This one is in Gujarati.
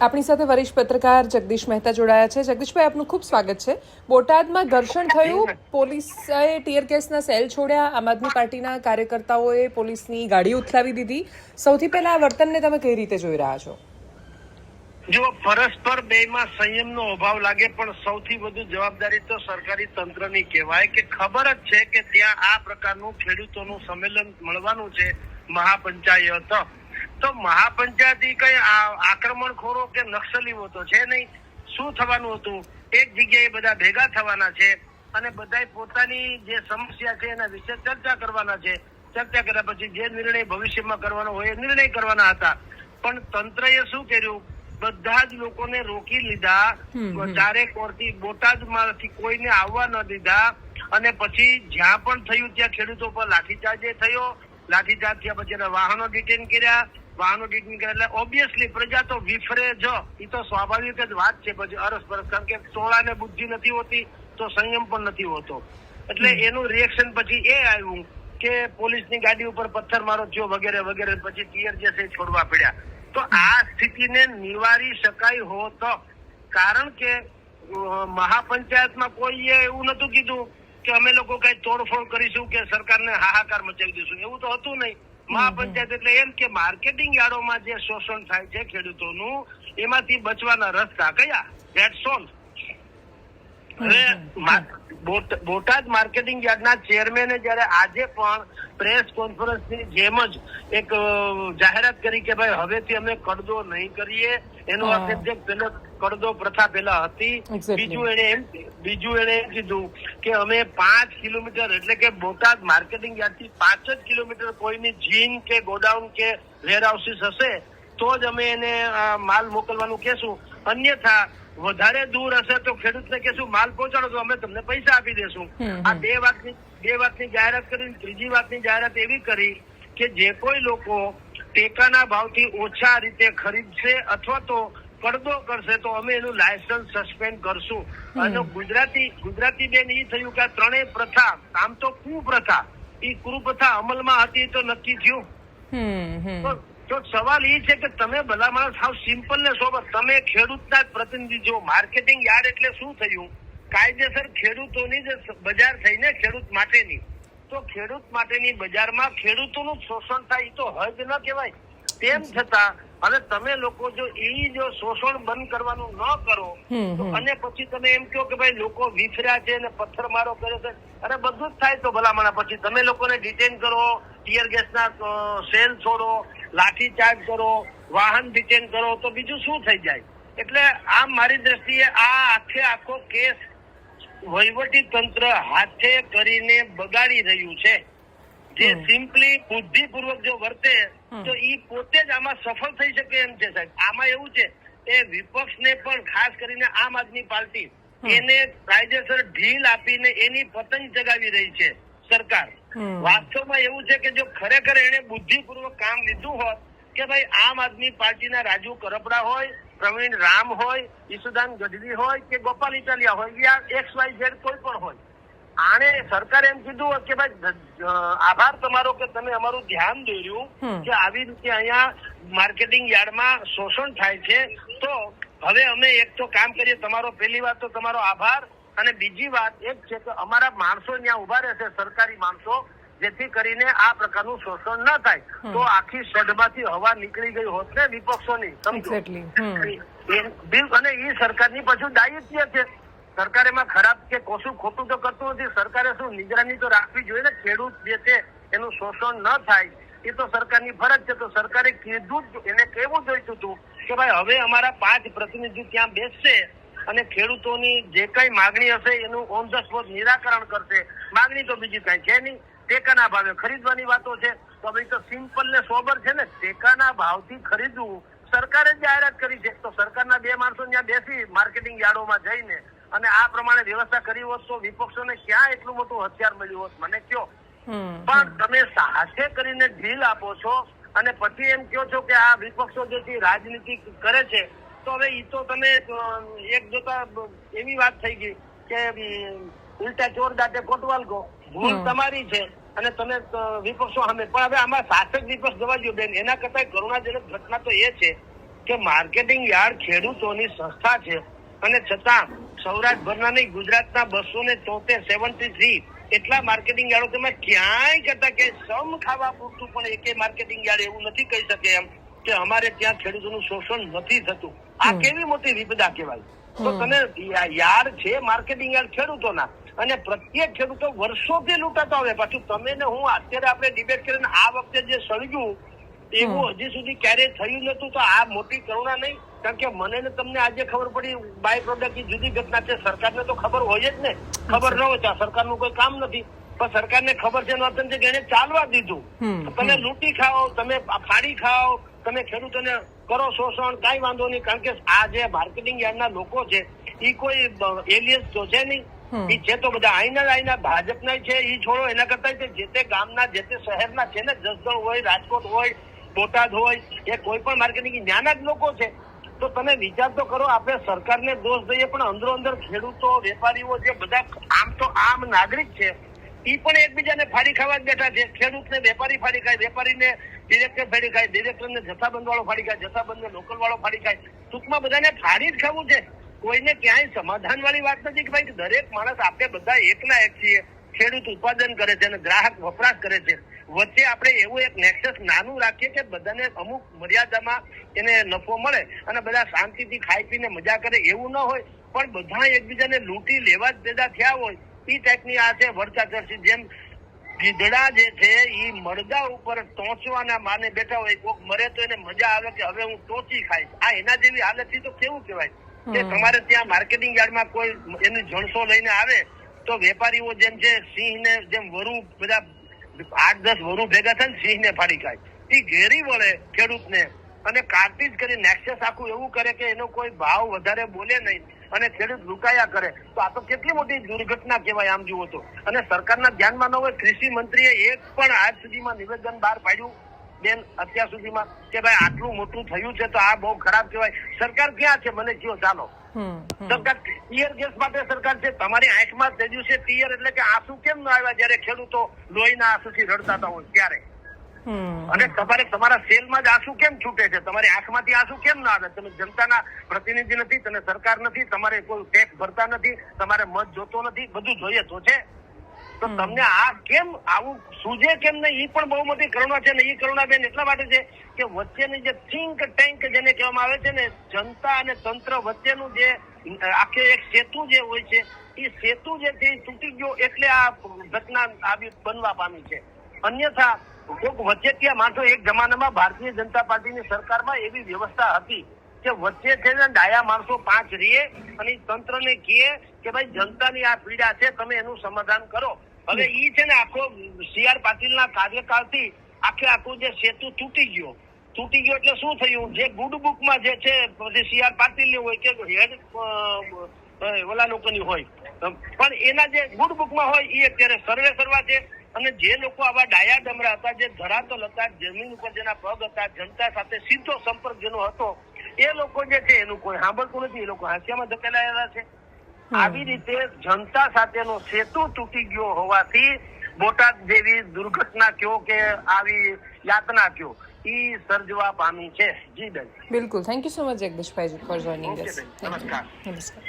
આપણી સાથે વરિષ્ઠ પત્રકાર જગદીશ મહેતા જોડાયા છે. જગદીશભાઈ, આપનું ખૂબ સ્વાગત છે. બોટાદમાં ઘર્ષણ થયું. પોલીસે ટીયર ગેસના સેલ છોડ્યા. આમ આદમી પાર્ટીના કાર્યકર્તાઓએ પોલીસની ગાડી ઉથલાવી દીધી. સૌથી પહેલા આ વર્તનને તમે કઈ રીતે જોઈ રહ્યા છો? જો પરસ્પર બેમાં સંયમનો અભાવ લાગે, પણ સૌથી વધુ જવાબદારી તો સરકારી તંત્રની કહેવાય કે ખબર જ છે કે ત્યાં આ પ્રકારનું ખેડૂતોનું સંમેલન મળવાનું છે. મહાપંચાયત. તો મહાપંચાયતી કઈ આક્રમણખોરો કે નક્સલીઓ તો છે નહીં. શું થવાનું હતું? એક જગ્યાએ બધા ભેગા થવાના છે અને બધા પોતાની જે સમસ્યા છે એના વિશે ચર્ચા કરવાના છે. ચર્ચા કર્યા પછી જે નિર્ણય ભવિષ્યમાં કરવાનો હોય એ નિર્ણય કરવાના હતા. પણ તંત્રએ શું કર્યું? બધા જ લોકોને રોકી લીધા. ચારે કોરથી બોટાદમાંથી કોઈને આવવા ન દીધા. અને પછી જ્યાં પણ થયું ત્યાં ખેડૂતો પર લાઠીચાર્જ થયો. લાઠીચાર્જ થયા પછી એના વાહનો ડિટેન કર્યા. વાહનો કર્યા એટલે ઓબ્વિયસલી પ્રજા તો વિફરે જ. એ તો સ્વાભાવિક જ વાત છે. પછી અરસ પરસ કારણ કે ટોળાને બુદ્ધિ નથી હોતી તો સંયમ પણ નથી હોતો. એટલે એનું રિએક્શન પછી એ આવ્યું કે પોલીસની ગાડી ઉપર પથ્થરમારો થયો વગેરે વગેરે. પછી ટીયર જે છોડવા પડ્યા. તો આ સ્થિતિને નિવારી શકાય હોત. કારણ કે મહાપંચાયતમાં કોઈએ એવું નતું કીધું કે અમે લોકો કઈ તોડફોડ કરીશું કે સરકારને હાહાકાર મચાવી દઈશું. એવું તો હતું નહીં. મહાપંચાયત એટલે એમ કે માર્કેટિંગ યાર્ડોમાં જે શોષણ થાય છે ખેડૂતોનું, એમાંથી બચવાના રસ્તા કયા? ધેટ્સ ઓલ હવે બોટાદ માર્કેટિંગ યાર્ડના ચેરમેને જ્યારે આજે પણ પ્રેસ કોન્ફરન્સની જેમ જ એક જાહેરાત કરી કે ભાઈ હવેથી અમે કરદો નહીં કરીએ. એનો અર્થ જે પેલો કરદો પ્રથા પેલા હતી. બીજું એને એમ બીજું એને એમ કીધું કે અમે પાંચ કિલોમીટર એટલે કે બોટાદ માર્કેટિંગ યાર્ડથી પાંચ જ કિલોમીટર કોઈની જીન કે ગોડાઉન કે વેરહાઉસીસ હશે તો જ અમે એને માલ મોકલવાનું કહેશું. અન્યથા વધારે દૂર હશે તો ખેડૂતને કહેશું માલ પહોંચાડો તો અમે તમને પૈસા આપી દેશું. આ બે વાતની બે વાતની જાહેરાત કરી ત્રીજી વાતની જાહેરાત એવી કરી કે જે કોઈ લોકો ટેકાના ભાવથી ઓછા રીતે ખરીદશે અથવા તો પડદો કરશે તો અમે એનું લાયસન્સ સસ્પેન્ડ કરશું. અને ગુજરાતી ગુજરાતી બેન એ થયું કે આ ત્રણેય પ્રથા આમ તો કુપ્રથા એ કુપ્રથા અમલમાં હતી તો નક્કી થયું. તો સવાલ એ છે કે તમે ભલા માણસ સાવ સિમ્પલ ને સોબત તમે ખેડૂતના જ પ્રતિનિધિ છો. માર્કેટિંગ યાર્ડ એટલે શું થયું? કાયદેસર ખેડૂતોની જે બજાર થઈને ખેડૂત માટેની. તો ખેડૂત માટેની બજારમાં ખેડૂતોનું શોષણ થાય તો હજ ન કહેવાય. તેમ છતાં અને તમે લોકો જો એ જો શોષણ બંધ કરવાનું ન કરો. અને પછી તમે એમ કહો કે ભાઈ લોકો વિફર્યા છે અને પથ્થરમારો કરે છે. અને બધું જ થાય તો ભલામણા પછી તમે લોકોને ડિટેન કરો ટીયર ગેસના ના સેલ છોડો લાઠી ચાર્જ કરો વાહન ડિટેન કરો તો બીજું શું થઈ જાય? એટલે આ મારી દ્રષ્ટિએ આ આખે આખો કેસ વહીવટી તંત્ર હાથે કરીને બગાડી રહ્યું છે. જે સિમ્પલી બુદ્ધિપૂર્વક જો વર્તે તો ઈ પોતે જ આમાં સફળ થઈ શકે એમ છે સાહેબ. આમાં એવું છે એ વિપક્ષને પણ ખાસ કરીને આમ આદમી પાર્ટી એને કાયદેસર ઢીલ આપીને એની પતંગ ચગાવી રહી છે સરકાર. વાસ્તવમાં એવું છે કે જો ખરેખર એને બુદ્ધિપૂર્વક કામ લીધું હોત કે ભાઈ આમ આદમી પાર્ટીના રાજુ કરપડા હોય પ્રવીણ રામ હોય ઈસુદાન ગઢવી હોય કે ગોપાલ ઇટાલિયા હોય યા એક્સ વાય ઝેડ કોઈ પણ હોય. આણે સરકારે એમ કીધું હોત કે ભાઈ આભાર તમારો કે તમે અમારું ધ્યાન દોર્યું કે આવી રીતે અહીંયા માર્કેટિંગ યાર્ડમાં શોષણ થાય છે તો હવે અમે એક તો કામ કરીએ તમારો પહેલી વાત તો તમારો આભાર અને બીજી વાત એક છે કે અમારા માણસો ત્યાં ઊભા રહેશે સરકારી માણસો જેથી કરીને આ પ્રકારનું શોષણ ન થાય. તો આખી સઢમાંથી હવા નીકળી ગઈ હોત ને વિપક્ષોની સમજો. બિલ- અને એ સરકારની પાછું દાયિત્વ છે. સરકાર એમાં ખરાબ કે કશું ખોટું તો કરતું નથી. સરકારે શું નિગરાની તો રાખવી જોઈએ ને? ખેડૂત જે છે એનું શોષણ ન થાય. એ તો સરકારની ફરજ છે. તો સરકારે કીધું જ એને કેવું જોઈતું હતું કે ભાઈ હવે અમારા પાંચ પ્રતિનિધિ ત્યાં બેસશે. અને ખેડૂતોની જે કઈ માગણી હશે એનું ઓન ધ સ્પોટ નિરાકરણ કરશે. માગણી તો બીજી કઈ છે નહીં. ટેકાના ભાવે ખરીદવાની વાતો છે. તો ભાઈ તો સિમ્પલ ને સોબર છે ને ટેકાના ભાવથી ખરીદવું. સરકારે જ જાહેરાત કરી છે. તો સરકારના બે માણસો ત્યાં બેસી માર્કેટિંગ યાર્ડોમાં જઈને અને આ પ્રમાણે વ્યવસ્થા કરી હોત તો વિપક્ષોને ક્યાં એટલું મોટું હથિયાર મળ્યું હોત? મને કયો. પણ તમે સાહસે કરીને ઢીલ આપો છો અને પછી એમ કહો છો કે આ વિપક્ષો જે રાજનીતિ કરે છે તો હવે ઈ તો તમે એક જોતા એવી વાત થઈ ગઈ કે ઉલટા ચોર દાટે કોટવાલ ગો. ભૂલ તમારી છે અને તમે વિપક્ષો સામે. પણ હવે આમાં શાસક વિપક્ષ જવા દો બેન. એના કરતા કરુણાજનક ઘટના તો એ છે કે માર્કેટિંગ યાર્ડ ખેડૂતોની સંસ્થા છે અને છતાં સૌરાષ્ટ્રભરના નહીં ગુજરાતના બસો ને તોતેર સેવન્ટી થ્રી એટલા માર્કેટિંગ યાર્ડો તમે ક્યાંય કરતા કે સમ ખાવા પૂરતું પણ એકે માર્કેટિંગ યાર્ડ એવું નથી કહી શકે એમ કે અમારે ત્યાં ખેડૂતોનું શોષણ નથી થતું. આ કેવી મોટી વિપદા કહેવાય? તો તમે યાર છે માર્કેટિંગ યાર્ડ ખેડૂતોના. અને પ્રત્યેક ખેડૂતો વર્ષોથી લૂંટાતા હોય પાછું તમે ને હું અત્યારે આપણે ડિબેટ કરીને આ વખતે જે સળગ્યું એવું હજી સુધી ક્યારેય થયું નતું તો આ મોટી કરુણા નહીં. કારણ કે મને ને તમને આજે ખબર પડી બાય પ્રોડક્ટ જુદી ઘટના છે. સરકારને તો ખબર હોય જ ને. ખબર ન હોય તો આ સરકારનું કોઈ કામ નથી. પણ સરકારને ખબર છે એનો અર્થ છે એને ચાલવા દીધું. તમે લૂંટી ખાઓ તમે ફાડી ખાઓ તમે ખેડૂતોને કરો શોષણ કાંઈ વાંધો નહીં કારણ કે આ જે માર્કેટિંગ યાર્ડના લોકો છે એ કોઈ એલિયન્સ તો છે નહીં. એ છે તો બધા આઈના આઈના ભાજપના છે એ છોડો એના કરતા જે તે ગામના જે તે શહેરના છે ને જસદણ હોય રાજકોટ હોય બોટાદ હોય એ કોઈ પણ માર્કેટિંગ નાના જ લોકો છે. તો તમે વિચાર તો કરો આપણે સરકારને દોષ દઈએ પણ અંદરો અંદર ખેડૂતો વેપારીઓ જે બધા આમ તો આમ નાગરિક છે એ પણ એકબીજાને ફાડી ખાવા જ બેઠા છે. ખેડૂતને વેપારી ફાડી ખાય વેપારીને ડિરેક્ટર ફાડી ખાય ડિરેક્ટરને જથ્થાબંધ વાળો ફાડી ખાય, જથ્થાબંધને લોકલ વાળો ફાડી ખાય. ટૂંકમાં બધાને ફાડી જ ખાવું છે. કોઈને ક્યાંય સમાધાન વાળી વાત નથી કે ભાઈ દરેક માણસ આપણે બધા એકના એક છીએ. ખેડૂત ઉત્પાદન કરે છે અને ગ્રાહક વપરાશ કરે છે. વચ્ચે આપણે એવું એક નેક્સસ નાનું રાખીએ કે બધાને અમુક મર્યાદામાં એને નફો મળે અને બધા શાંતિથી ખાઈ પીને મજા કરે એવું ન હોય. પણ બધા એકબીજાને લૂંટી લેવા જ ભેગા થયા હોય. એ ટાઈપની આ છે વર્ચાચરસી જેમ ગીધડા જે છે એ મરદા ઉપર ટોચવાના માને બેઠા હોય કોક મરે તો એને મજા આવે કે હવે હું ટોચી ખાઈશ. આ એના જેવી હાલતથી તો કેવું કહેવાય? કે તમારે ત્યાં માર્કેટિંગ યાર્ડમાં કોઈ એની જણસો લઈને આવે તો વેપારીઓ જેમ છે સિંહ ને જેમ વરુ બધા આઠ દસ વરુ ભેગા થાય ને સિંહ ને ફાડી ખાય. એ ઘેરી વળે ખેડૂતને. અને કાર્તિજ કરી નેક્સેસ આખું એવું કરે કે એનો કોઈ ભાવ વધારે બોલે નહીં. અને ખેડૂત લુકાયા કરે. તો આ તો કેટલી મોટી દુર્ઘટના કહેવાય આમ જુઓ તો. અને સરકારના ધ્યાનમાં ન હોય કૃષિ મંત્રીએ એક પણ આજ સુધીમાં નિવેદન બહાર પાડ્યું. બેન અત્યાર સુધીમાં કે ભાઈ આટલું મોટું થયું છે તો આ બહુ ખરાબ કહેવાય. સરકાર ક્યાં છે? મને કયો હમ. સરકાર ટીયર ગેસ માટે સરકાર છે. તમારી આંખમાં તે દિવસે ટીયર એટલે કે આંસુ કેમ ન આવ્યા જ્યારે ખેડૂતો લોહીના આંસુથી રડતા હતા હોય? ત્યારે અને તમારે તમારા સેલમાં જ આંસુ કેમ છૂટે છે? તમારી આંખમાંથી આંસુ કેમ ના આવે? તમે જનતાના પ્રતિનિધિ નથી તમે સરકાર નથી તમારે કોઈ ટેક્સ ભરતા નથી તમારે મત જોતો નથી બધું જોઈએ તો છે. તો તમને આ કેમ આવું સૂજે કેમ નહીં? એ પણ બહુ મોટી કરુણા છે ને એ કરુણા બેન એટલા માટે છે કે વચ્ચેની જે થિંક ટેન્ક જેને કહેવામાં આવે છે ને જનતા અને તંત્ર વચ્ચેનું જે આખે એક સેતુ જે હોય છે એ સેતુ જે છે તૂટી ગયો એટલે આ ઘટના આવી બનવા પામી છે. અન્યથા કોઈક વચ્ચે માણસો એક જમાનામાં ભારતીય જનતા પાર્ટીની સરકારમાં એવી વ્યવસ્થા હતી કે વચ્ચે છે ને ડાયા માણસો પાંચ રીએ અને તંત્રને કહે કે ભાઈ જનતાની આ પીડા છે, તમે એનું સમાધાન કરો. હવે ઈ છે ને આખો સીઆર પાટીલના કાર્યકાળથી આખે આખું જે સેતુ તૂટી ગયો. તૂટી ગયો એટલે શું થયું? જે ગુડ બુકમાં જે છે, પછી સીઆર પાટીલની હોય કે હેડ ઓલા લોકોની હોય. પણ એના જે ગુડ બુકમાં હોય એ અત્યારે સર્વે કરવા છે. અને જે લોકો આવા ડાયા ડમરા હતા જે ધરાતલ હતા જમીન ઉપર જેના પગ હતા જનતા સાથે સીધો સંપર્ક જેનો હતો એ લોકો જે છે એનું કોઈ સાંભળતું નથી. એ લોકો હાંસિયામાં ધકેલાયેલા છે. આવી રીતે જનતા સાથેનો સેતુ તૂટી ગયો હોવાથી બોટાદ જેવી દુર્ઘટના કયો કે આવી યાતના કયો ઈ સર્જવા પામી છે. જી બેન. બિલકુલ. Thank you so much Jagdishbhai for joining us નમસ્કાર. નમસ્કાર.